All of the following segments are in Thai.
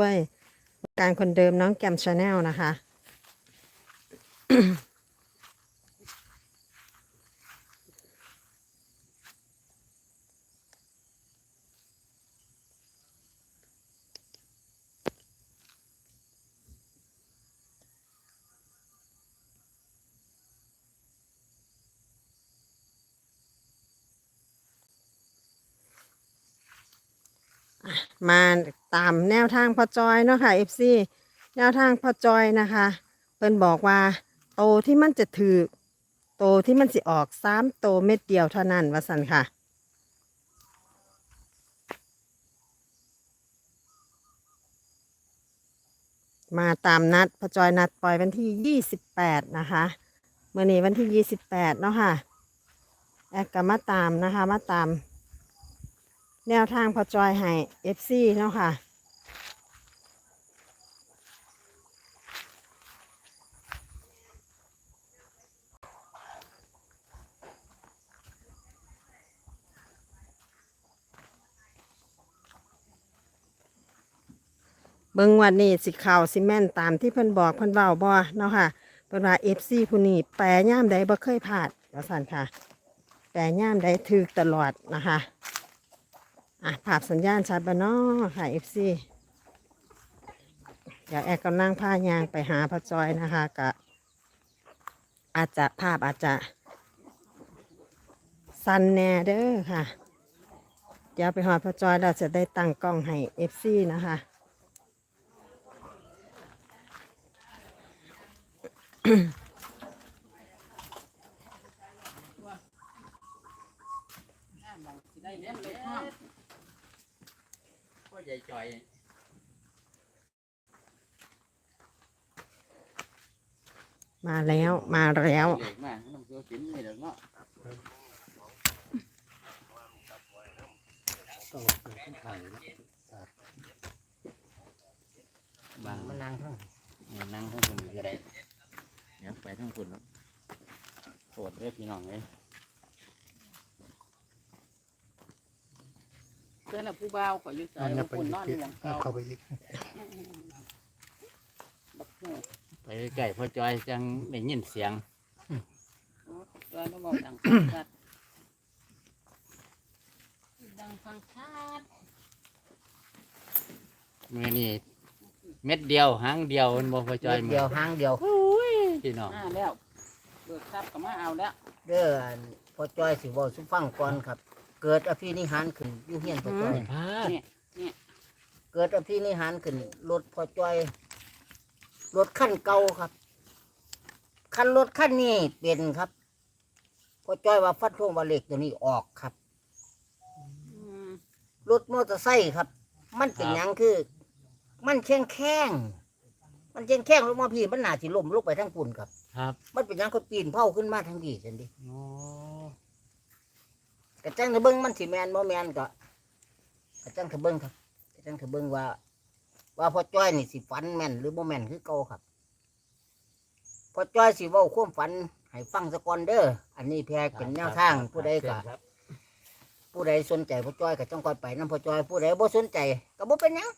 ด้วยการคนเดิมน้องแกมชาแนลนะคะ มา ตามแนวทางพอจอยเนาะค่ะ FC แนวทางพอจอยนะคะ เพิ่นบอกว่าโตที่มันจะถือโตที่มันสิออกสามโตเม็ดเดียวเท่านั้นว่าสันค่ะมาตามนัดพอจอยนัดปล่อยวันที่ 28 นะคะเมื่อนี้วันที่ 28 เนาะค่ะ แอดก็มาตามนะคะ มาตาม แนวทางพอจอยให้ FC เนาะค่ะ เบิ่งวันนี้สิข่าวสิแม่นตามที่เพิ่นบอกเพิ่นเว้าบ่เนาะค่ะเพิ่นว่า FC ผู้นี้แปลย่ามใดบ่เคยพลาดว่าซั่นค่ะ แปลย่ามใดถูกตลอดนะคะ อะภาพสัญญาณชัดบ่เนาะค่ะ FC เดี๋ยวแอร์กำลังพายางไปหาพระจอยนะคะกะอาจจะภาพอาจจะสันแน่เด้อค่ะ เดี๋ยวไปหอดพระจอยเราจะได้ตั้งกล้องให้ FC นะคะ ใหญ่จ่อย มาแล้วมาแล้วเล็กมากน้ำเกลือกินไม่ได้เนาะต้องเปิดขึ้นถ่ายนะบางมันนั่งทั้งเนี่ยนั่งทั้งคนก็ได้เดี๋ยวไปทั้งคนแล้วโสดเรียพี่น้องเลย เพื่อนน่ะผู้บ่าวขออยู่ใส่มันจะไปคนอีกนอนทีอย่างเก่าเข้าไปอีกบักหูไปใกล้พ่อจอยจังได้ยินเสียงจอยแล้วบอกดังชัดดังฟังชัดมือนี่เม็ดเดียวหางเดียวมันบ่พ่อจอยมืเดียวหางเดียว พี่น้องมาแล้วเบิกทรัพย์ก็มาเอาแล้วเด้ออันพอจอยสิเว้าสุฟังก่อนครับ เกิดอภินิหารขึ้นอยู่เฮียนพอจอยพาดเกิดอภินิหารขึ้นรถพอจอยรถขั้นเก่าครับคันรถขั้นนี้เป็นครับพอจอยว่าฟัดท่วงว่าเหล็กตัวนี้ออกครับอืมรถมอเตอร์ไซค์ครับ มันเป็นหยังคือ มันแข้งแข้งมันแข้งแข้งลงมาพี่มันหนาสิล่มลงไปทั้งปุ่นครับ ครับ มันเป็นหยังเขาปีนเผาขึ้นมาทั้งดีสันดิโอ้ กระจังเถอะเบิ้งมันสิแมนบ่แมนก็กระจังเถอะเบิ้งครับกระจังเถอะเบิ้งว่า ว่าพ่อจ้อยนี่สิฝันแม่นหรือบ่แม่นคือเก่าครับพ่อจ้อยสิเว้าความฝันให้ฟังสะก่อนเด้ออันนี้แพรเป็นแนวทางผู้ใดก็ผู้ใดสนใจพ่อจ้อยก็ต้องก่อนไปนํพ่อจ้อยผู้ใดบ่สนใจก็บ่เป็นหยัง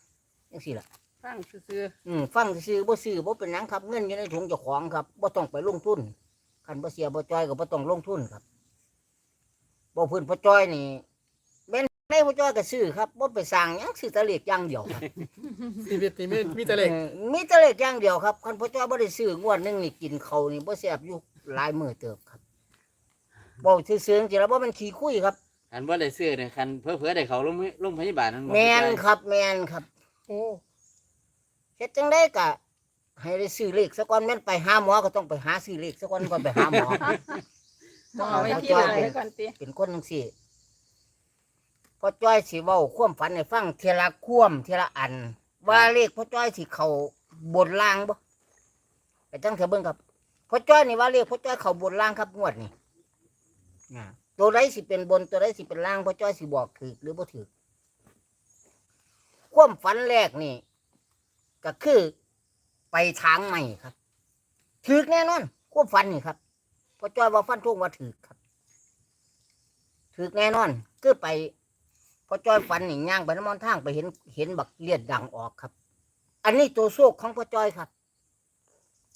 จังซี่ล่ะ ฟังซื่ออืมฟังซื่อๆบ่ซื้อบ่เป็นหยังครับเงินอยู่ในถุงเจ้าของครับบ่ต้องไปลงทุนคันบ่เสียบ่จ้อยก็บ่ต้องลงทุนครับ บ่พื้นพ่อจ้อยนี่แม่นในพ่อจ้อยก็ซื้อครับบ่ไปสร้างหยังซื้อแตะเล็กอย่างเดียวครับชีวิตนี่มีมีแต่เล็กออมีแตะเล็กอย่างเดียวครับคันพ่อจ้อยบ่ได้ซื้องวดหนึงนี่กินข้าวนี่บ่แซ่บอยู่หลายมื้อเติบครับบ่ซื่อๆจังซี่แล้วบ่แมันขี้คุยครับคันบ่ได้ซื้อเนี่ยคันเพื่อๆได้เขาโรงโรงพยาบาลนั่นบ่แม่นพ่อจ้อยครับแม่นครับ โอ้เฮ็ดจังไดก็ให้ได้ซื้อเลขซะก่อนแม่นไปหาหมอก็ต้องไปหาซื้อเลขซะก่อนก่อนไปหาหมอๆ ต้องเอาไว้ที่หลังไว้ก่อนติเป็นคนจังซี่พ่อจ้อยสิเว้าความฝันให้ฟังเทยละความเทยละอัน ว่าเลขพ่อจ้อยสิเข้าบนล่างบ่ไปจังเถอะเบิ่งครับพ่อจ้อยนี่ว่าเลขพ่อจ้อยเข้าบนล่างครับงวดนี่นะตัวใดสิเป็นบนตัวใดสิเป็นล่างพ่อจ้อยสิบอกถูกหรือบ่ถูกความฝันแรกนี่ ก็คือ ไปทางใหม่ครับถูกแน่นอน ความฝันนี่ครับ พ่อจ้อยว่าฟันทุ่งว่าถูกครับถือแน่นอนคือไปพอจ้อยฟันนี่ย่างไปน้ำมันทางไปเห็นเห็นบักเลียดดังออกครับ อันนี้ตัวโชคของพ่อจ้อยครับ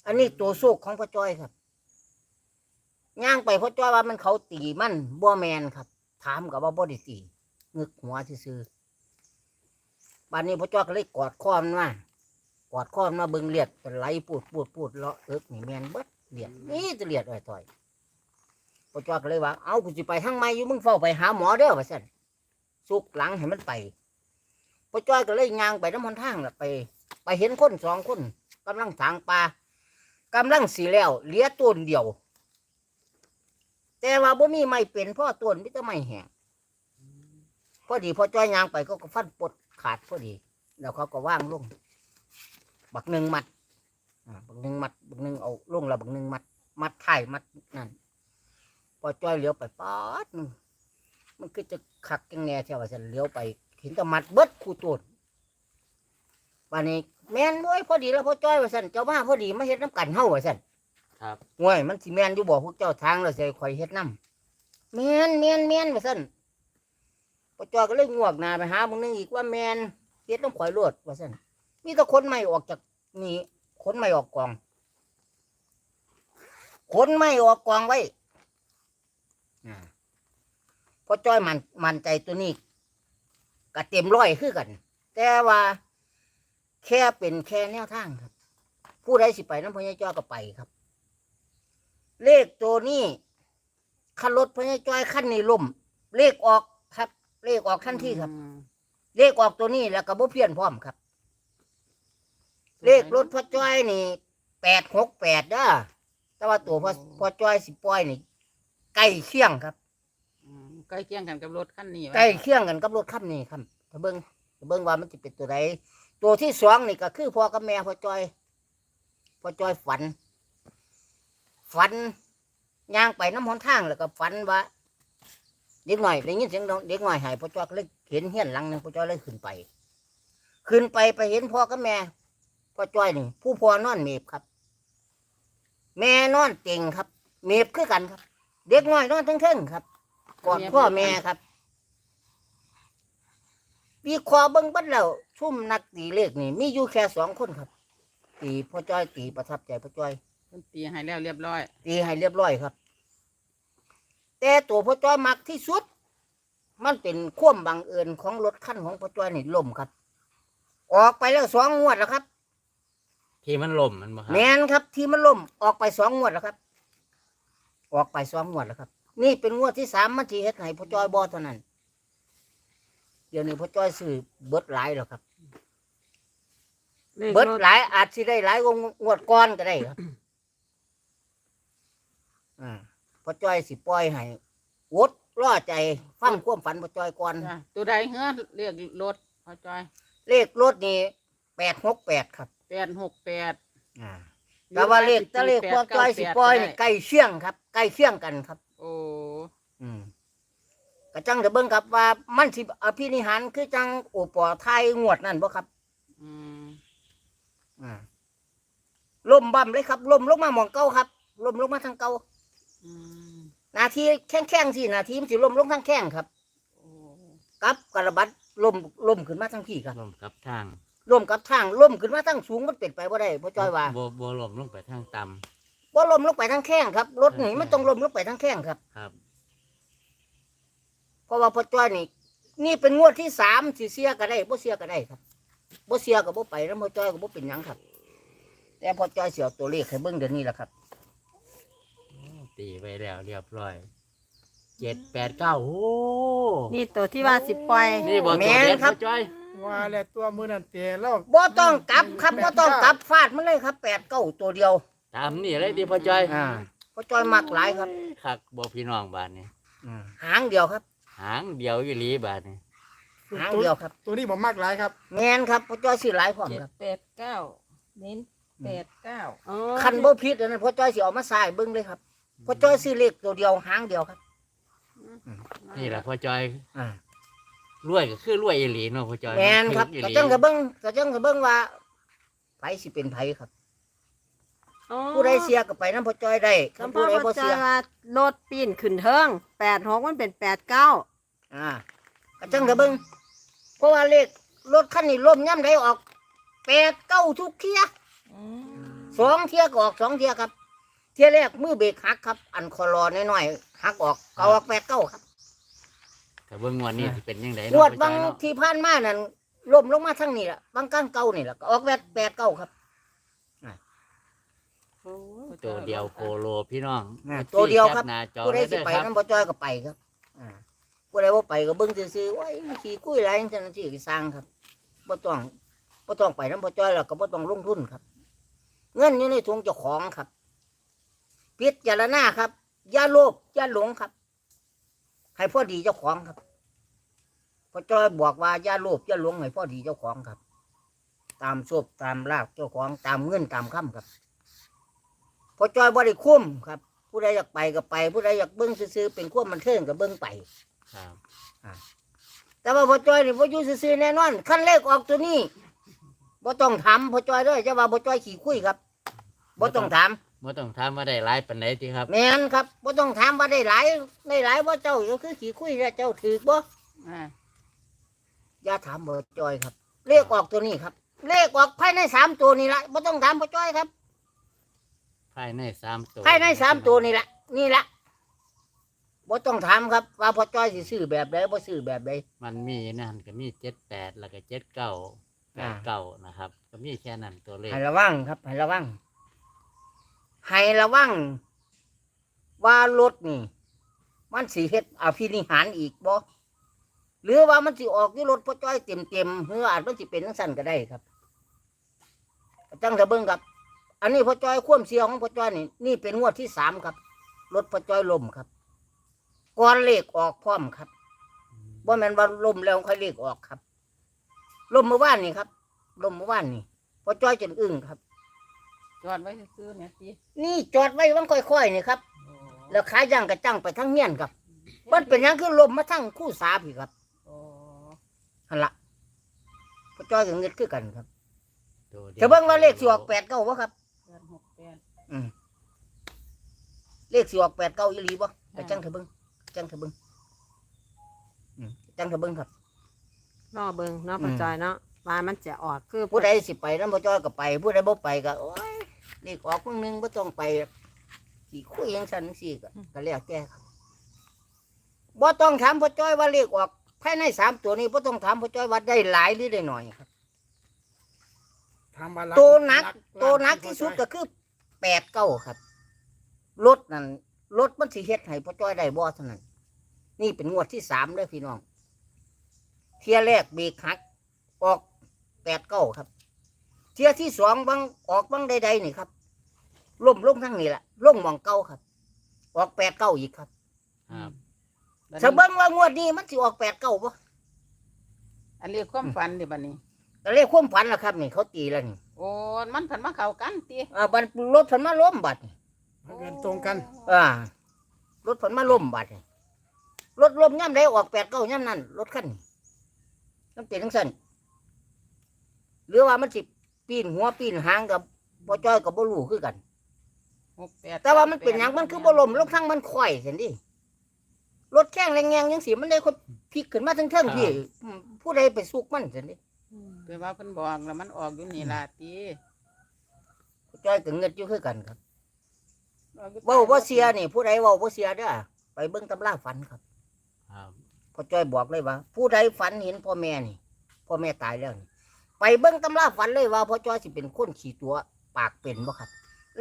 อันนี้ตัวโชคของพ่อจ้อยครับย่างไปพ่อจ้อยว่ามันเขาตีมันบ่แมนครับ ถามกับว่าบ่ได้ตีงึกหัวซื่อบัดนี้พ่อจ้อยก็เลยกอดคอมันมากอดคอมันมาเบิ่งเลียดก็ไหลปูดปูดปูดเลาะเอิกนี่แมนเบิดเลียดนี่จะเลียดอ้อยต่อย พ่อจ้อยก็เลยว่า เอากูสิไปทางไม่อยู่มึงเฝ้าไปหาหมอเด้อว่าซั่นสุกหลังให้มันไปพ่อจ้อยก็เลยยางไปน้ำมันทางล่ะไป ไปเห็นคนสองคนกำลังถางปลากำลังสีแล้วเหลี้ยต้นเดียว แต่ว่าบ่มีไม่เป็นเพ่อต้นมิตรไม่แห้งพอดีพอจ้อยยางไปก็ฟันปดขาดพอดี แล้วเขาก็ว่างลงบักหนึ่งมัดบักหนึ่งมัดบักหนึ่งเอาลงแล้วบักหนึ่งมัด มัดไข่มัดนั่น พอจ้อยเลี้ยวไปป๊าดหนึงมันคือจะขักจังแน่เท่าว่าจะเลี้ยวไปเห็นแต่มัดเบิดคู่ต้นวันนี้แม่นด้วยพอดีแล้วพ่อจ้อยว่าสั่นเจ้ามาพอดีมาเฮ็ดน้ำกันเฮาว่าสั่นครับง่วยมันสิแม่นอยู่บ่พวกเจ้าทางแล้วสิให้ข่อยเฮ็ดน้ำแม่นแม่นแม่นว่าสั่นพ่อจ้อยก็เลยงวกหน้าไปหามึงนึงอีกว่าแม่นเฮ็ดน้ำข่อยโลดว่าสั่นมีแต่คนใหม่ออกจากนี่คนใหม่ออกกองคนใหม่ออกกองไว้อ่า พ่อจ้อยมันมันใจตัวนี้ก็เต็มร้อยคือกัน แต่ว่าแค่เป็นแค่แนวทางครับ ผู้ใดสิไปน้ำพญาจ้อยก็ไปครับ เลขตัวนี้ขันรถพญาจ้อยขั้นนี้ล่ม เลขออกครับ เลขออกทันทีครับอืมเลขออกตัวนี้แล้วก็บ่เพี้ยนพร้อมครับ เลขรถพ่อจ้อยนี่แปดหกแปดเด้อแต่ว่าตัวพ่อพ่อจ้อยสิปล่อยนี่ใกล้เคียงครับอืม ใกล้เคียงกันกับรถคันนี้ไว้ใกล้เคียงกันกับรถคันนี้ครับถ้าเบิ้งถ้าเบิ้งว่ามันจะเป็นตัวใดตัวที่สองนี่ก็คือพ่อกับแม่พ่อจอยพ่อจอยฝัน ฝันย่างไปน้ำหนทางแล้วก็ฝันว่าเด็กหน่อยได้ยินเสียงเด็กหน่อยหายพ่อจอยเลยเห็นเฮียนหลังหนึงพ่อจอยเลยขึ้นไป ขึ้นไปไปเห็นพ่อกับแม่พ่อจอยนี่ผู้พ่อนอนเมบครับ แม่นอนเต็งครับ เมบคือกันครับ เด็กหน้อยนอนทั้งๆครับ อดพ่อแม่ครับวิเคราะห์เบิ้งเบัดแล้วชุ่มนักตีเลขนี่มีอยู่แค่สองคนครับ ตีพ่อจ้อยตีประทับใจพ่อจ้อย เพิ่นตีให้แล้วเรียบร้อย ตีให้เรียบร้อยครับ แต่ตัวพ่อจ้อยมักที่สุด มันเป็นความบังเอิญของรถคันของพ่อจ้อยนี่ล่มครับ ออกไปแล้วสองงวดแล้วครับ ที่มันล่มมันบ่ครับ แมนครับที่มันล่มออกไปสองงวดแล้วครับ ออกไปสองงวดแล้วครับ นี่เป็นงวดที่สามมันที่เฮ็ดให้พ่อจ้อยบอเท่านั้น เดี๋ยวนี้พ่อจ้อยซื้อเบิดหลายแล้วครับ เลขเบิดรถหลายอาจสิได้หลายกว่างวดก้อนก็ได้ครับ อ่าพอจ้อยสิปล่อยให้วดล่อใจ ฟังความฝันพอจ้อยก่อน จ้ะตัวใดเฮือเรียกรถพ่อจอยเลขรถนี่แปดหกแปดครับ แปดหกแปดอ่า แต่ว่าเลขแต่เลขพอจ้อยสิปล่อยนี่ใกล้เชี่ยงครับใกล้เชี่ยงกันครับโอ้อืมกระจังจะเบิ่งครับว่ามันสิอภินิหารคือจังโอปอไทยงวดนั่นบ่ครับ อืมอ่าล่มบั่มเลยครับล่มลงมาหมองเก้าครับล่มลงมาทางเก้าอืมนาทีแข้งแข้งๆสินาทีมันสิล่มลงทางแข้งครับโอ้กับกระบัดล่มล่มขึ้นมาทางพี่ครับล่มกับทางล่มกับทางล่มขึ้นมาทางสูงมันเป็นไปบ่ได้พ่อจ้อยว่าบ่บ่ล่มลงไปทางต่ำบ่ล่มลงไปทางแข้งครับรถนี่มันต้องล่มลงไปทางแข้งครับ ครับ เพราะว่าพ่อจ้อยนี่ นี่เป็นงวดที่สามสิเสียก็ได้บ่เสียก็ได้ครับบ่เสียก็บ่ไปแล้วพ่อจ้อยก็บ่เป็นหยังครับ แต่พ่อจ้อยเสียตัวเลขให้เบิ่งเดี๋ยวนี้แหละครับ ตีไปแล้วเรียบร้อยเจ็ดแปดเก้าโอ้นี่ตัวที่ว่าสิปล่อย นี่บ่แม่ตัวนเด็ดครัพ่อบจ้อยว่าแล้วตัวมือนั่นเตะแล้วบ่ต้องกลับครับบ่ต้องกลับฟาดมันเลยครับแปดเก้าตัวเดียวตามนี่เลยดิพ่อจ้อยอ่าพ่อจ้อยมักหลายครับคักบ่พี่น้องบ้านนี้อืมหางเดียวครับ หางเดียวอยู่หลีบ้านนี้หางเดียวครับ ตัวนี้ผมมากหลายครับแม่นครับพ่อจ้อยสิหลายพร้อมเจ็ดครับแปดเก้าเน้นแปดเก้าอ๋อคันบ่ผิดอันนั้นพ่อจ้อยสิเอามาใส่เบิ่งเลยครับพ่อจ้อยสิเลขตัวเดียวหางเดียวครับนี่แหละพ่อจ้อยอ่ารวยก็คือรวยอีหลีเนาะพ่อจ้อยแม่นครับอีหกระลีจังกระเบิ่งกระจังกระเบิ่งว่าไผสิเป็นไผครับ อ๋อผู้ใดเสียก็ไปนํพ่อจ้อยได้คคำผู้พ่อใดพ่บ่อจเสีอยยว่ารถปีนขึ้นเทิงแปดหกมันเป็นแปดเก้า อ่ากระจังกระเบิ่งเพราะว่าเลขรถคันนี้ล่มย่ำใดออกแปดเก้าทุกเที่ยอืมสองเที่ยก็ออกสองเที่ยครับ เที่ยแรกมือเบรกหักครับ อันคอรอน้อยๆหักออกก็ออกแปดเก้าครับแต่เบิ่งงวันนี้สิเป็นยังไงงเนาะวดพ่บาองจ้อยเนาะที่ผ่านมานั่นล่มลงมาทั้งนี้แหละบางก้างเก่านี่แหละก็ออกแปดแปดเก้าครับโอ้ยตัวเดียวโคโลพี่น้องอ่าตัวเดียวครับแหน้าจอผู้ใดเลยสิเด้อไปครับน้ำบ่จอยก็ไปครับ อ่าผู้ใดบ่ไปก็เบิ่งซื่อๆว่าไอ้ขี่กุ้ยไรจังซี่ก็สร้างครับบ่ต้องบ่ต้องไปน้ำบ่จอยแล้วก็บ่ต้องลงทุนครับ เงินอยู่ในถุงเจ้าของครับ พิจารณาครับ อย่าโลภอย่าหลงครับ ให้พอดีเจ้าของครับพอจอยบอกว่าอย่าโลภอย่าหลงให้พอดีเจ้าของครับ ตามศพตามลาบเจ้าของตามเงินตามคำครับพอจอยบ่ได้คุ้มครับ ผู้ใดอยากไปก็ไป ผู้ใดอยากเบิ้งซื้อเป็นความมันเทิงก็เบิ้งไป ครับแต่ว่าพอจอยนี่พออยู่ซื้อๆแน่นอนขั้นเลขออกตัวนี้บ่ต้องถามพอจอยเด้วยจะว่าพอจอยขี่คุยครับบ่ต้องถามบ่ต้องถามว่าได้หลายปานใดติครับแม่นครับบ่ต้องถามว่าได้หลายได้หลายบ่เจ้าก็คือขี่คุยแล้วเจ้าถือบ่อ่าอย่าถามพอจอยครับ เลขออกตัวนี้ครับ เลขออกภายในสามตัวนี่ละบ่ต้องถามพอจอยครับภายในสามตัวภายในสามตัวนี่ละนี่ละ บ่ต้องถามครับ ว่าพอจอยสิซื้อแบบใดบ่ซื้อแบบใด มันมีนั่นก็มีเจ็ดแปดแล้วก็เจ็ดเก้าแปอ่า ดเก้านะครับ ก็มีแค่นั้นตัวเลขให้ระวังครับให้ระวังให้ระวัง ว่ารถนี่ มันสีเฮ็ดอภินิหารอีกบ่หรือว่ามันสิออกที่รถพ่อจ้อยเต็มเต็มๆหรืออาจมันสิเป็นทั้งสั้นก็ได้ครับจังจะเบิ่งครับ อันนี้พ่อจ้อยความเสียของพ่อจ้อยนี่นี่เป็นงวดที่สามครับรถพ่อจ้อยล่มครับ ก่อนเลขออกพร้อมครับบ่แม่นว่าล่มแล้วค่อยเลขออกครับล่มเมื่อวานนี่ครับล่มเมื่อวานนี่พ่อจ้อยจนอึ้งครับ จอดไว้ซื้อๆเนี่ยสินี่จอดไว้วังค่อยๆนี่ครับ แล้วขาย่างกระจังไปทั้งเงี้ยนครับมันเป็นหยังคือลมมาทั้งคู่สาพี่ครับโอ้หันละพ่อจ้อยกับเงินคือกันครับตัวดียวจะเบิ่งว่าเลขสิออกแปดเก้าวะครับแปดหกแปดเลขสิออกแปดเก้าอีหลีบ่กระจังเถอะเบิ่งกระ จังเถอะเบิ่งอืมกระจังเถอะเบิ่งครับรอเบิ่งเนาะอืมพ่อจอยเนาะว่ามันจะออกคือผู้ใดสิไปนั้นพ่อจ้อยก็ไป ผู้ใดบ่ไปก็โอ้ยเลขออกมึงนึงบ่ต้องไปสิคุยจังซั่นจังซี่ก็ก็แล้วแต่ครับบ่ต้องถามพ่อจ้อยว่าเลขออกภายในสามตัวนี้บ่ต้องถามพ่อจ้อยว่าได้หลายหรือได้น้อยครับ ทำมาลัตัวหนักลัตัวหนักลัที่สุดพ่อจ้ก็อยคือแปดเก้าครับรถนั่นรถมันสิเฮ็ดให้พ่อจ้อยได้บ่เท่านั้น นี่เป็นงวดที่สามเลยพี่น้อง เที่ยแรกเบรกหัก ออกแปดเก้าครับ เที่ยที่สองบางออกบางใดๆนี่ครับล่มลงทั้งนี้แหละล่มหมองเก้าครับ ออกแปดเก้าอีกครับครับถ้าเบิ่งว่างวดนี้มันสิออกแปดเก้าบ่อันนี้ความฝันดิบัดนี้ก็เลยความฝันละครับ นี่เขาตีแล้วนี่โอ้มันผันมาเข้ากันติอ่าบันรถเพิ่นมาล้มบัดนี่บังเอิญตรงกันอ่ารถผลมาล่มบัดนี่ รถล่มย่ำได้ออกแปดเก้าย่ำนั่นรถคันนี้มันเป็นทั้งสั้นหรือว่ามันสิปีนหัวปีนหางกับบ่จ้อยกับบ่รู้คือกัน หกแปดแต่ว่ามันเป็นหยังมันคือบ่ล่มลงทั้งมันควายเห็นดิรถแข้งแรงแงยังสิมันได้คนพลิกขึ้นมาทั้งเทิงพี่อืมผู้ใดไปสุกมันเห็นดิแปลว่าเพิ่นบอกแล้วมันออกอยู่นี่ล่ะติบ่จ้อยกับเงินอยู่คือกันครับ ออกอยู่เว้าบ่เสียนี่ผู้ใดเว้าบ่เสียเด้อไปเบิ่งตำราฝันครับครับ พ่อจ้อยบอกเลยว่า ผู้ใดฝันเห็นพ่อแม่นี่พ่อแม่ตายแล้วนี่ไปเบิ้งตำราฝันเลยว่าพ่อจ้อยสิเป็นคนขี่ตัวปากเป็นบ่ครับ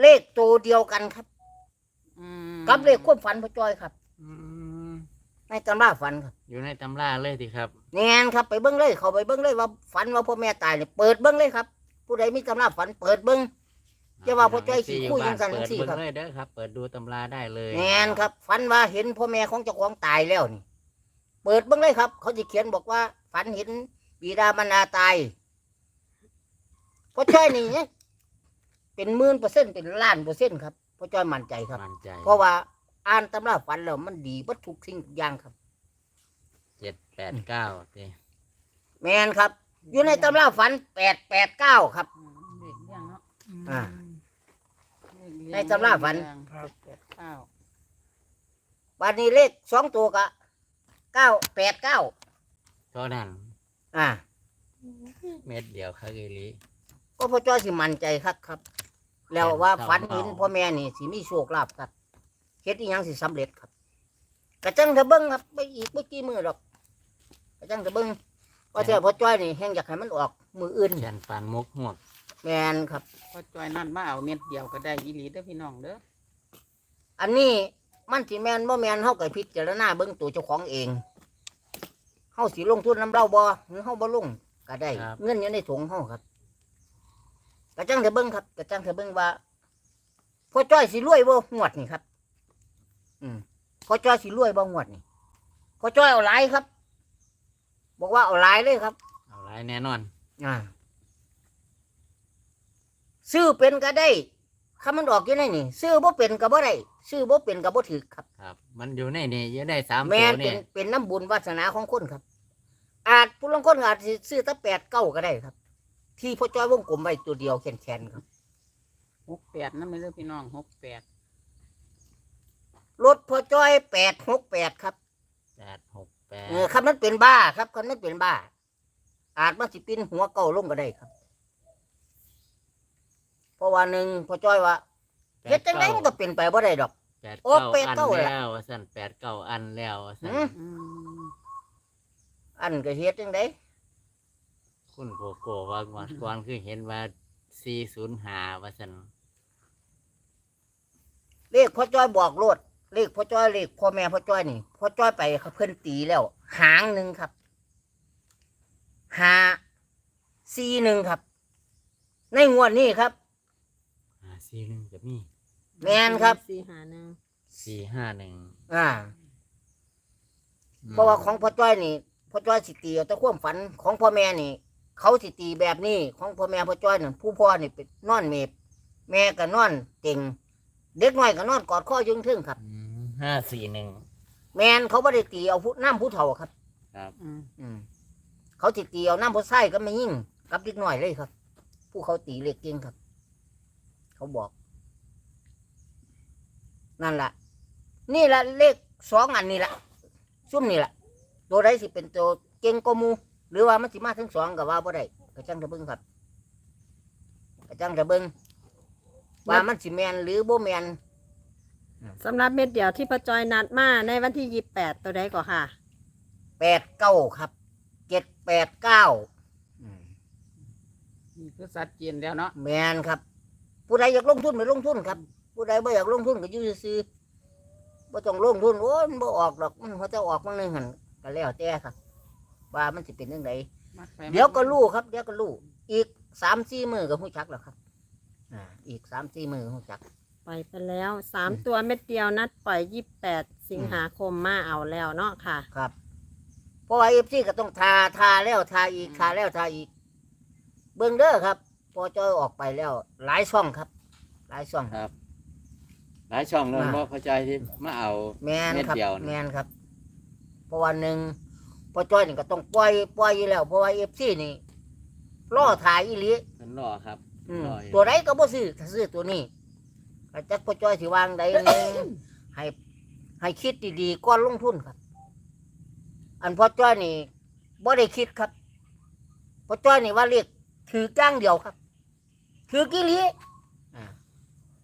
เลขตัวเดียวกันครับอืมกับเลขความฝันพ่อจ้อยครับอืมในตำราฝันครับ อยู่ในตำราเลยทีครับแน่นครับไปเบิ้งเลยเขาไปเบิ้งเลยว่าฝันว่าพ่อแม่ตายเนี่ยเปิดเบิ้งเลยครับ ผู้ใดมีตำราฝันเปิดเบิ้งอย่าว่าพ่อจ้อยขี้คุยจังซั่นจังซี่เปิดครับเบิ่งเลยเด้อครับ เปิดดูตำราได้เลยแน่นครับฝันว่าเห็นพ่อแม่ของเจ้าของตายแล้วนี่ เปิดเบิ้งเลยครับ เขาจะเขียนบอกว่า ฝันเห็นบิดามารดาตายพ่อจ้อยนี่เนี่ยเป็นหมื่นเปอร์เซ็นต์เป็นล้านเปอร์เซ็นต์ครับพ่อจ้อยมั่นใจครับ มั่นใจเพราะว่าอ่านตำราฝันแล้วมันดีวัตถุกสิ่งทุกอย่างครับ เจ็ดแปดเก้าเต้แมนครับ อยู่ในตำราฝันแปดแปดเก้าครับอืมเลขเลี้ยงเนาะอ่าเลขเลี้ยงในตำราฝันเลขเลี้ยงหกแปดเก้าวันนี้เลขสองตัวกะ เก้าแปดเก้าก็นั่นอ่า เม็ดเดียวครับเอลี ก็พ่อจ้อยสิมั่นใจครับครับ แล้วว่าฝันเห็นพ่อแม่นี่สิมีโชคลาภครับเฮ็ดอีหยังสิสำเร็จครับกระจังเถอะเบิ้งครับไปอีกไม่กี่มือหรอกกระจังเถอะเบิ้งว่าเถอะพ่อจ้อยนี่แห้งอยากให้มันออกมืออื่นแขนปานมกหวกแมนครับ พอจอยนั่นมาเอาเม็ดเดียวก็ได้ยีหลีเด้อพี่น้องเด้ออันนี้ มันสิแมนบ่แมนเฮาก็พิจารณาเบิ่งตัวเจ้าของเองเฮาสิลงทุนน้ำเราบ่หรือเฮาบ่ลงก็ได้เงินอยู่ในถุงเฮาครับกระจังเถอะเบิ่งครับกระจังเถอะเบิ่งว่าพ่อจ้อยสิรวยบ่งวดนี่ครับ อืมพ่อจ้อยสิรวยบ่งวดนี่พ่อจ้อยเอาหลายครับ บอกว่าเอาหลายเลยครับ เอาไรแน่นอน อ่า ซื้อเป็นก็ได้ คำมันออกอยู่ในนี่ซื้อบ่เป็นก็บ่ได้ซื้อบ่เป็นก็บ่ถือครับ ครับ มันอยู่ในนี่อยู่ในสามแม่ตัวนเป็เนี่นยเป็นน้ำบุญวาสนาของคนครับ อาจผู้ลางคนอาจสิซื้อตั้งแปดเก้าก็ได้ครับ ที่พ่อจ้อยวงกลมไว้ตัวเดียวแขนๆครับ หกแปดนั่นไม่เด้อพี่น้องหกแปดรถพ่อจ้อยแปดหกแปดครับ แปดหกแปดเออคำนั้นเป็นบ้าครับคำนั้นเป็นบ้า อาจมันสิปินหัวเก่าลงก็ได้ครับ เพราะว่าหนึ่งพ่อจ้อยว่าเฮ็ดจังไดมันก็เป็นไปบ่ได้ดอก แปดโอ้เก้าแปดอันเก้าล่ะแล้วว่าสั่นแปดเก้าอันแล้วว่าสั่นหืมอืมอันก็เฮ็ดจังไดคุณโกโก้ว่างวันก่อนคือเห็นว่าสี่ศูนย์หาว่าสั่นเลขพ่อจ้อยบอกโลดเลขพ่อจ้อยเลขพ่อแม่พ่อจ้อยนี่พ่อจ้อยไปเขาเพิ่นตีแล้ว หางหนึ่งครับหาซีหนึ่งครับ ในงวดนี้ครับหา สี่หนึ่งจะมีแมนครับ สี่หาหนึ่งสี่ห้าหนึ่งอ่า เพราะว่าของพ่อจ้อยนี่พ่อจ้อยสิตีเอาแต่ความฝันของพ่อแม่นี่ เขาสิตีแบบนี้ของพ่อแม่พ่อจ้อยนี่ผู้พ่อนี่เป็นนอนเมบแม่ก็นอนเก่งเด็กน้อยก็นอนกอดข้อยึงทึ่งครับ ห้าสี่หนึ่งแมนเขาไม่ได้ตีเอาผู้น้ำผู้เฒ่าครับครับอืมอืม เขาติตีเอาน้ำผู้ไส้ก็ไม่ยิ่งกับเล็กน้อยเลยครับ ผู้เขาตีเล็กเก่งครับ เขาบอก นั่นแหละนี่แหละเลขสองอันนี่แหละซุ่มนี่แหละตัวใดสิเป็นตัวเก่งกว่าหมูหรือว่ามันสิมาทั้งสองกับว่าบ่ได้กระจังจะเบิ้งครับกระจังจะเบิ้งว่ามันสิแมนหรือบ่แมนสำหรับเม็ดเดียวที่พ่อจอยนัดมาในวันที่ยี่แปดตัวใดก็ค่ะแปดเก้าครับเจ็ดแปดเก้านี่คือสัตว์เจนแล้วเนาะแมนครับ ผู้ใดอยากลงทุนไปลงทุนครับ ผู้ใดไม่อยากลงทุนก็อยู่ซื้อๆบ่ต้องลงทุนโอ้ยมันบ่ออกดอกมันเขาจะออกมันหนึงหันก็แล้วแต่ครับ ว่ามันสิเป็นยังไงมักไปเดี๋ยวก็รู้ครับ เดี๋ยวก็รู้อีกสามสี่มือก็หู้จักแล้วครับ อ่า อีกสามสี่มือหู้จัก ปล่อยไปแล้วสามตัวเม็ดเดียวนัดปล่อยยี่แปดสิงหาคมมาเอาแล้วเนาะค่ะ ครับ เพราะว่าเอฟซีก็ต้องทาทาแล้วทาอีกทาแล้วทาอีก เบิ่งเด้อครับพ อจอยออกไปแล้ว หลายช่องครับ หลายช่อง ครับ หลายช่องเลยมาว่าเข้าใจที่มาเอา แมนครับเม็ดเดียวนี่แมนครับ เพราะวันหนึ่งพอจ้อยนี่ก็ต้องปล่อยปล่อยอยู่แล้ว เพราะว่าเอฟซีนี่ล่อถ่ายอีหลีเพิ่นรอครับ อืมรออยู่ ตัวใดก็บ่ซื้อถ้าซื้อตัวนี้ก็จักพอจ้อยสิวางใดหนึ่งให้ ให้คิดดีๆก่อนลงทุนครับ อันพอจ้อยนี่บ่ได้คิดครับพอจ้อยนี่ว่าเรียกถือจ้างเดียวครับ ถือกี่ลีอ่า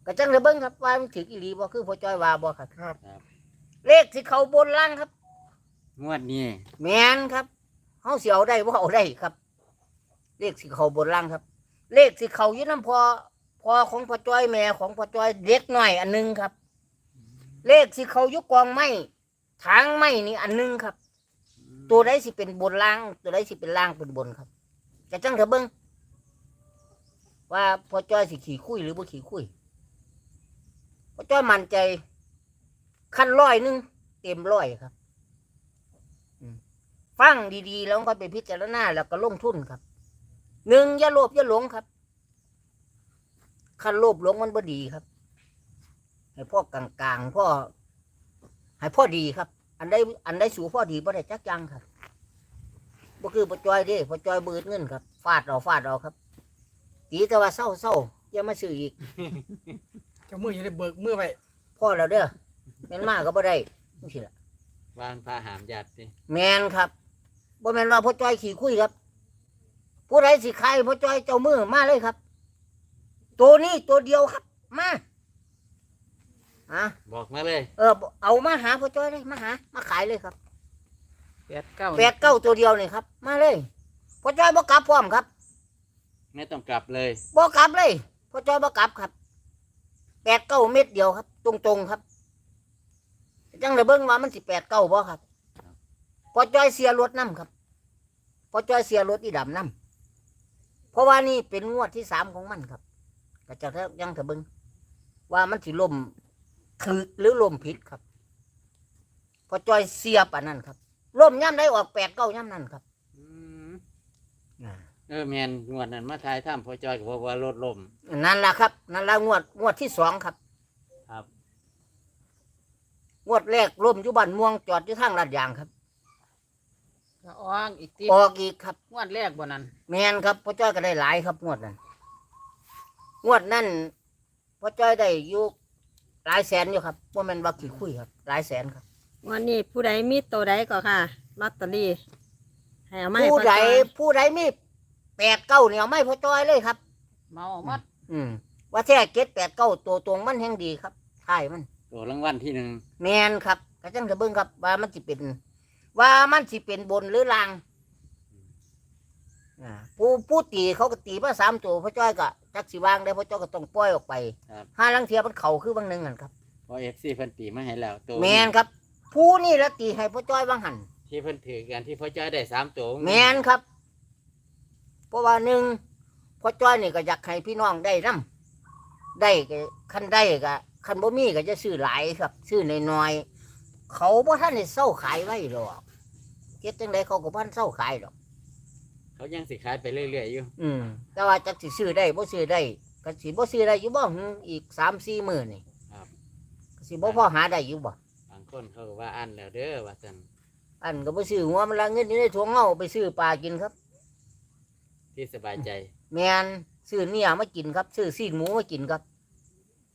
ก็จังเลยเบิ่งครับว่ามันถือกี่ลีบ่คือพอจ้อยว่าบ่ครับครับ เลขที่เขาบนล่างครับ งวดนี้แมนครับเฮาสิเอาได้ว่าเอาได้ครับ เลขสิเขาบนล่างครับ เลขสิเขาอยึดน้ำพอพอของพ่อจ้อยแม่ของพ่อจ้อยเด็กหน่อยอันหนึงครับ เลขสิเขาอยุกองไม้ทางไม้นี่อันหนึงครับ ตัวใดสิเป็นบนล่าง ตัวใดสิเป็นล่างเป็นบนครับจะจังเถอะเบิ้ง ว่าพ่อจ้อยสิขี่คุยหรือบ่ขี่คุยพ่อจ้อยมั่นใจขั้นร้อยหนึงเต็มร้อยครับฟังดีๆ แล้วก็ไปพิจารณาแล้วก็ลงทุนครับหนึ่งอย่าโลภอย่าหลงครับคันโลภหลงมันบ่ดีครับ ให้พ่อกลางๆพ่อให้พ่อดีครับ อันใดอันใดสูพ่อดีบ่ได้จักอยังครับบ่คือพ่อจอยเด้พ่อจอยเบิดเงินครับฟาดเอาฟาดเอาครับ ตีแต่ว่าเศร้าเศร้าอย่ามาซื้ออีกเจ้ามือจะได้เบิกมือไว้พ่อแล้วเด้อแม่นมากก็บ่ได้นี่สิล่ะวางพาหามญาติสิแมนครับบ่แม่นว่าพ่อจ้อยขี่คุยครับ ผู้ใดสิใครพ่อจ้อยเจ้ามือมาเลยครับ ตัวนี้ตัวเดียวครับ มาอะบอกมาเลยเออเอามาหาพ่อจ้อยเลยมาหา มาขายเลยครับแปดเก้าแปดเก้าตัวเดียวนี่ครับ มาเลยพ่อจ้อยบ่กลับพร้อมครับ ไม่ต้องกลับเลย บ่กลับเลยพ่อจ้อยบ่กลับครับแปดเก้าเม็ดเดียวครับ ตรงๆครับ จังเลยเบิ่งว่ามันสิแปดเก้าบ่ครับพ่อจ้อยเสียรถน้ำครับพ่อจ้อยเสียรถอีดำน้ำเพราะว่านี่เป็นงวดที่สามของมันครับ ก็จะยังเถอะเบิ่งว่ามันสิล่มถือหรือล่มผิดครับพ่อจ้อยเสียปานั้นครับล่มย่ำได้ออกแปดเก้าย่ำนั่นครับ อ่าเออแมนงวดนั้นมาทายถ้ำพอจอยกับว่ารถลมนั่นแหละครับ นั่นแหละงวดงวดที่สองครับ ครับ งวดแรกร่มอยู่บ้านม่วงจอดอยู่ทางลาดยางครับก็อ้องอีกทีออกอีกครับ งวดแรกบ่นั้นแมนครับพ่อจ้อยก็ได้หลายครับ งวดนั้นงวดนั้นพ่อจ้อยได้อยู่หลายแสนอยู่ครับว่ามันว่ากี่คุยครับ หลายแสนครับ วันนี้ผู้ใดมีตัวใดก็ค่ะลอตเตอรี่ให้เอามาให้ผู้พ่อใดจ้อยผู้ใดมี แปดเก้าเหนียวไม่พ่อจ้อยเลยครับ เมาเอามัดอืมว่าแท้เก็ดแปดเก้าตัวตรงมันแห่งดีครับใช่มัน ตัวรางวัลที่หนึ่งแมนครับกระจังจะเบิ้งครับ ว่ามันสิเป็น ว่ามันสิเป็นบนหรือล่างอ่าผู้ผู้ตีเขาก็ตีมาสามตัวพ่อจ้อยก็จักสิวางได้พ่อจ้อยก็ต้องปล่อยออกไปห้าลังเทียมันเข่าคือบางหนึ่งกันครับเพอเอฟซีเพิ่นตีมาให้แล้วตัวแมนครับ ผู้นี่ละตีให้พ่อจ้อยบางหันที่เพิ่นถือกันที่พอจอยได้สามตัวแมนครับ เพราะว่าหนึ่งพ่อจ้อยนี่ก็อยากให้พี่น้องได้นํได้ก็คันได้ก็คันบ่มีก็จะซื้อหลายครับ ซื้อน้อยๆเขาบ่ท่านได้เศร้าขายไว้หรอกเฮ็ดจังไดเขาก็บ่ทันเศร้าขายหรอกเขายังสิขายไปเรื่อยๆอยู่อืมแต่ว่าจักสิซื้อได้บ่ซื้อได้ก็สิบ่ซื้อได้อยู่บ่หึอีกสามสี่มื้อนี่ครับก็สิบ่พอหาได้อยู่บ่บางคนเขาก็ว่าอันแล้วเด้อว่าซั่นอันก็บ่ซื้อหัวมันละเงินอยู่ในถุงเงาไปซื้อปลากินครับ ที่สบายใจ แม่นซื้อเนี่ยมากินครับซื้อซีนหมูมากินครับ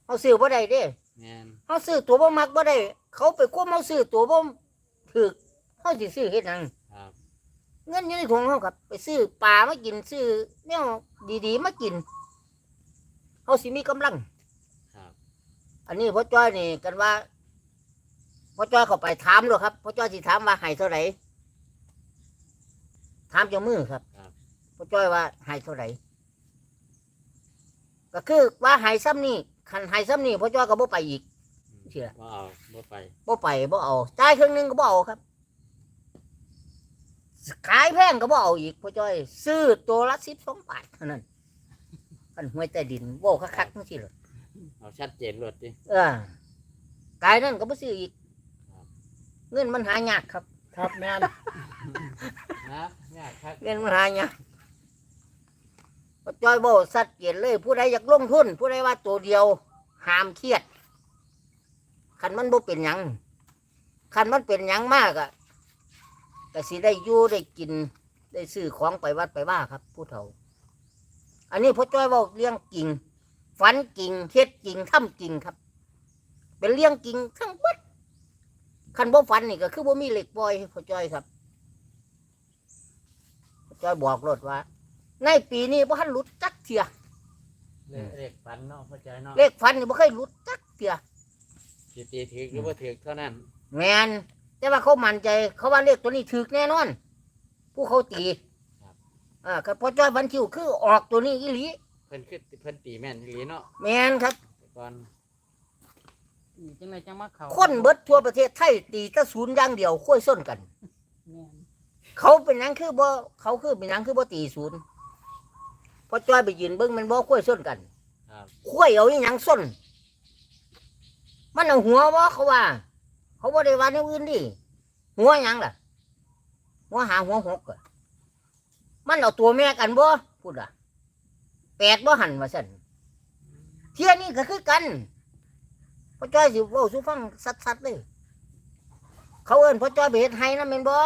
เฮาซื้อบ่ได้เด้แมนเฮาซื้อตัวบ่มักบ่ได้เขาไปควบเฮาซื้อตัวบ่ถูกเฮาสิซื้อเฮ็ดหยังครับ เงินอยู่ในถุงเฮาครับ ไปซื้อปลามากินซื้อแนวดีๆมากินเฮาสิมีกำลังครับ อันนี้พ่อจ้อยนี่กันว่าพ่อจ้อยเขาไปถามเลยครับพ่อจ้อยสิถามว่าให้เท่าไหร่ถามเจ้ามือครับครับ พ่อจ้อยว่าให้เท่าไหร่ก็คือว่าให้ซ้ำนี่คันให้ซ้ำนี่พ่อจ้อยก็บ่ไปอีกเชื่อบ่เอาบ่ไปบ่ไปบ่เอาจ่ายครึ่งหนึงก็บ่เอาครับขายแพงก็บ่เอาอีกพ่อจ้อย ซื้อตัวละสิบสองบาทเท่านั้นคันห้วยใต้ดินโว้คักๆจังซี่เลยเอาชัดเจนรถดิเออกายนั่นก็บ่ซื้ออีกครับเงินมันหายากครับ ครับแมนนะยากครับ เงินมันหายาก พ่อจ้อยบ่สัดเจนเลย ผู้ใดอยากลงทุน ผู้ใดว่าตัวเดียวห้ามเครียดคันมันบ่เป็นหยังคันมันเป็นหยังมากอะก็สิได้อยู่ได้กิน ได้ซื้อของไปวัดไปว่าครับ ผู้เฒ่า อันนี้พ่อจ้อยบอกเรื่องจริงฝันจริงเฮ็ดจริงทำจริงครับ เป็นเรื่องจริงทั้งหมดคันบ่ฝันนี่ก็คือบ่มีเหล็กปล่อยพ่อจ้อยครับพ่อจ้อยบอกรถว่า ในปีนี้บ่ทันหลุดจักเทียเลขเลขฝันเนาะพอจอยเนาะเลขฝันนี่บ่เคยหลุดจักเทียสิตีถือหรือบ่ถือเท่านั้นแมนแต่ว่าเขามั่นใจเขาว่าเลขตัวนี้ถูกแน่นอน ผู้เขาตีอ่าครับพ่อจ้อยฝันคิวคือออกตัวนี้อีหลีเพิ่นคือเพิ่นตีแม่นอีหลีเนาะแมนครับ แต่ก่อนนี่จังไดจังมาเขาคนเบิดทั่วประเทศไทยตีแตะศูนย์อย่างเดียวค่อยส้นกัน แม่นเขาเป็นหยังคือบ่เขาคือเป็นหยังคือบ่ตีศูนย์ พอจ้อยไปยืนเบิ่งมันบ่ค่อยส้นกันครับค่อยเอาอีหยังส้น มันเอาหัวบ่เขาว่า เขาบ่ได้ว่าในวอื่นดิหัวหยังล่ะ หัวหาหัวหกอะมันเอาตัวแม่กันบ่พูดอะแปดบ่หันว่าซั่นเที่ยนี้ก็คือกันพ่อจ้อยสิเว้าสู่ฟังสัดๆเลยเขาเอิ้นพ่อจ้อยไปเฮ็ดไห้นำแม่นบ่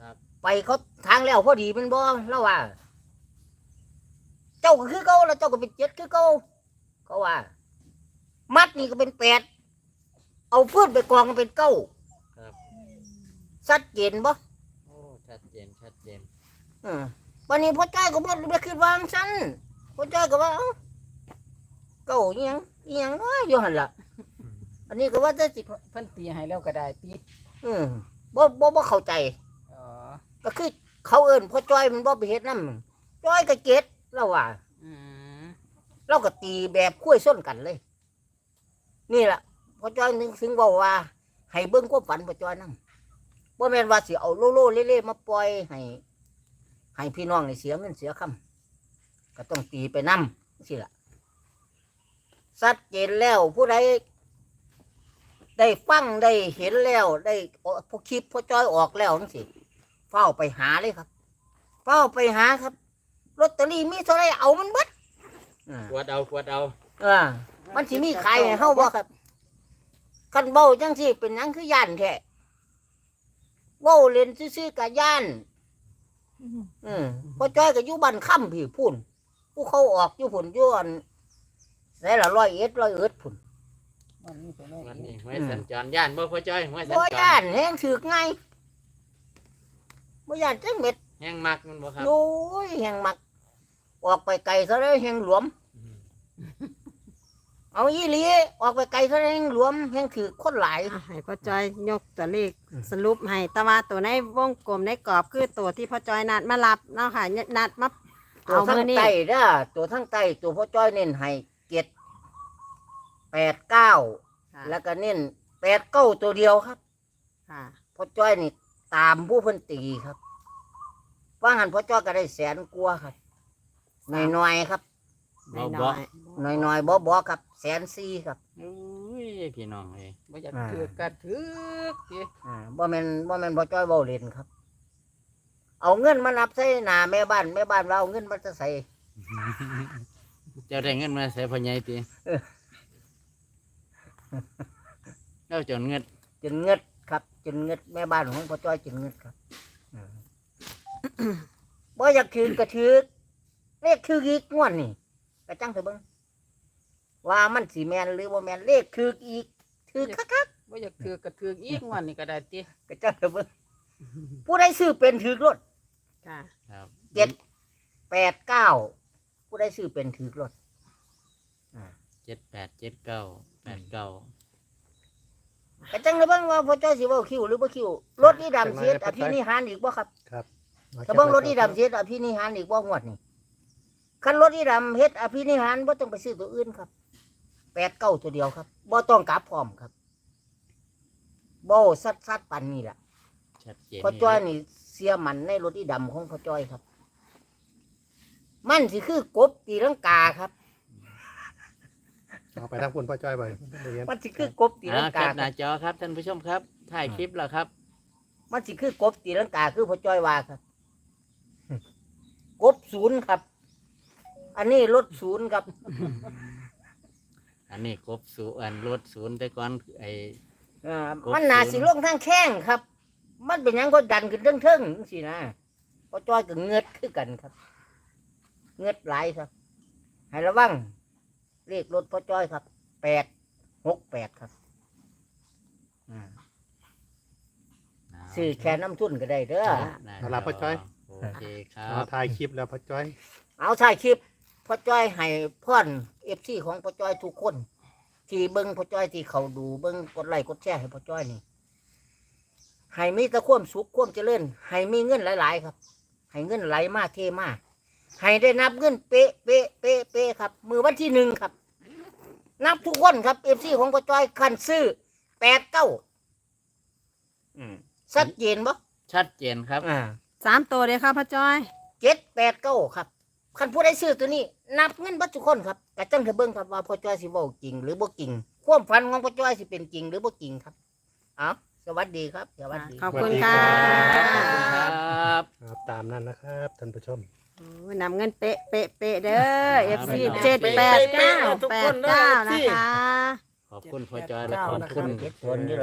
ครับ ไปเขาทางแล้วพอดีเป็นบ่แล้วว่า เจ้าก็คือเก่าแล้วเจ้าก็เป็นเจ็ดคือเก่าเขาว่า มัดนี่ก็เป็นแปดเอาพื้นไปกองก็เป็นเก้าครับสัดเจนบ่โอ้ชัดเจนชัดเจนอืมวันนี้พ่อจ้อยก็บ่ได้คิดวาจั่งซั่นพ่อจ้อยก็ว่าเอ้าเก้าอิหยังอิหยังน้อยอยู่หันละอันนี้ก็ว่าจะสิ เพิ่นตีให้แล้วก็ได้ตีอืมบ่บ่บ่เข้าใจ อ๋อก็คือเขาเอิ้นพ่อจ้อยมันบ่ไปเฮ็ดนำจ้อยก็เก็ด แล้วว่าอืมเราก็ตีแบบคุ้ยส้นกันเลย นี่ล่ะพ่อจ้อยนึงถึงบอกว่า ให้เบิ่งความฝันพ่อจ้อยนำบ่แม่นว่าสิเอาโลโลเล่ๆมาปล่อยให้ให้พี่น้องนี่เสียเงินเสียคำก็ต้องตีไปนำสิล่ะชัดเจนแล้วผู้ใดได้ฟังได้เห็นแล้วได้เอาพวกคลิปพ่อจ้อยออกแล้วจังซี่เฝ้าไปหาเลยครับ เฝ้าไปหาครับ ลอตเตอรี่มีเท่าไรเอามันเบิดอ่าขวดเอาขวดเอาเออ มันสิมีขายให้เฮาบ่ครับคันเบ้าจังสิเป็นหยังคือย่านแท้เว้าเล่นซื่อๆกะย่าน อืมพอจ้อยก็อยู่บ้านค่ำพี่พุ่นผู้เขาออกอยู่พุ่นอยู่อันไหนล่ะร้อยเอ็ดร้อยเอ็ดพุ่นวันนี้ไปแม่วันนี้หวยสัญจรย่านบ่พ่อจ้อยหวยสัญบ่จรย่านแห้งถึกไงบ่ย่านจังเม็ดแห้งมักมันบ่ครับโอ้ยแห้งมัก ออกไปไกลซะเลยแห้งหลวม เอาอีหลีออกไปไกลซะเลยแห้งหลวมแห้งถือคนหลายอะให้พ่อจอยยกตัวเลขอืมสรุปให้แต่ว่าตัวในวงกลมในกรอบคือตัวที่พ่อจอยนัดมารับเนาะค่ะนัดมาตัวเอาทั้มืงอนี่ใต้เด้อตัวทั้งใต้ตัวพ่อจ้อยเน้นให้เจ็ดแปดเก้าค่ะแล้วก็เน้นแปดเก้าตัวเดียวครับ ค่ะพ่อจ้อยนี่ตามผู้เพิ่นตีครับว่าหันพ่อจ้อยก็ได้แสนกว่าครับ น้อยๆครับบ่น้บ่อยน้อยๆบ่ๆครับแสนสี่ครับ อุ้ยพี่น้องเอ้ยบ่อยากถือกระถือกติอ่าบ่แม่นบ่แม่นพ่อจ้อยเว้าเล่นครับ เอาเงินมานับใส่หน้าแม่บ้านแม่บ้านว่าเอาเงินมาจะใส่เจ้าได้เงินมาใส่พ่อใหญ่ติเออเราจนเงินจนเงิดครับจนเงิดแม่บ้านของพ่อจ้อยจนเงิดครับอืมบ่อยากถือกระถือ เลขถืออีกงวดนี่กระจังเถอะเบิ่งว่ามันสีแมนหรือบ่แมนเลขถืออีกถือคักบ่อยากถือกระถือกอีกงวันนี้ก็ได้ติๆกระจังเถอะเบิ่งผู้ใดซื้อเป็นถือรถค่ะ ครับเจ็ดแปดเก้าผู้ใดซื้อเป็นถือรถเจ็ดแปดเจ็ดเก้าแปดเก้ากระจังเถอะเบิ่งว่าพ่อจ้อยสิเว้าคิวหรือบ่คิวรถนี่ดำเสียดอภินิหารอีกบ่ครับถ้าเบิ่งรถนี่ดำเฮ็ดอภินิหารอีกบ่งวดนี่ คันรถนี่ดำเฮ็ดอภินิหารบ่ต้องไปซื้อตัวอื่นครับแปดเก้าตัวเดียวครับบ่ต้องกลับพร้อมครับบ่ซัดซัดๆปันนี่ล่ะชัดเจนพ่อจ้อยนี่เสียมันในรถนี่ดำของพ่อจ้อยครับ มันสิคือกบตีลังกาครับเอาไปทางคุณพ่อจ้อยไปเรียนมันสิคือกบตีอ่าลังแคกาปคหรัน้าบจอครับท่านผู้ชมครับถ่ายคลิปแล้วครับ มันสิคือกบตีลังกาคือพ่อจ้อยว่าครับ กบศูนย์ครับ อันนี้รถศูนย์ครับ อันนี้กบศูนย์อันรถศูนย์แต่ก่อนไอ้อ่าครบมันน่าศูสินย์ลงทางแข้งครับ มันเป็นหยังก็ดันขึ้นเทิงๆสินะพอจอยก็เงือดคือกันครับ เงือดหลายครับ ให้ระวังเลขรถพอจอยครับแปดหกแปดครับอ่าซื้อแค่น้ำทุนก็ได้เด้อ เอาล่ะพ่อจ้อย โอเคครัเอาบ ถ่ายคลิปแล้วพ่อจ้อย เอาถ่ายคลิป พอจอยให้พ่อนเอฟซีของพอจอยทุกคน ที่เบิ้งพอจอยที่เขาดูเบิ้งกดไลค์กดแชร์ให้พอจอยนี่ให้มีแต่ความสุขความเจริญให้มีเงินหลายๆครับ ให้เงินไหลมาเทมาให้ได้นับเงินเป๊ะเป๊ะเป๊ะเป๊ะครับ มือวันที่หนึ่งครับ นับทุกคนครับเอฟซีของปจอยคันซื้อแปดเก้าชัดเจนบ่ชัดเจนครับ อ่าสามตัวเลยค่ะพ่อจอยเจ็ดแปดเก้าครับ คันผู้ใดซื้อตัวนี้ นับเงินเบัดทุกคนครับกระจังเถอะเบิ้งครับว่าพ่อจ้อยสิเว้าจริง หรือบ่จริงความฝันของพ่อจ้อยสิเป็นจริง หรือบ่จริงครับเอาสวัสดีครับสวัสดีขอบคุณค่ะขอบคุณครับครับตามนั้นนะครับท่านผู้ชมโอ้ยนำเงินเป๊ะเป๊ะเป๊ะเด้อ FC ครับเจ็ดแปดเก้าทุกแปคดนเด้อเก้า FC นะคะ ขอบคุณพ่อจอยและขอบนะคคุรับณเจ็ดคนอยู่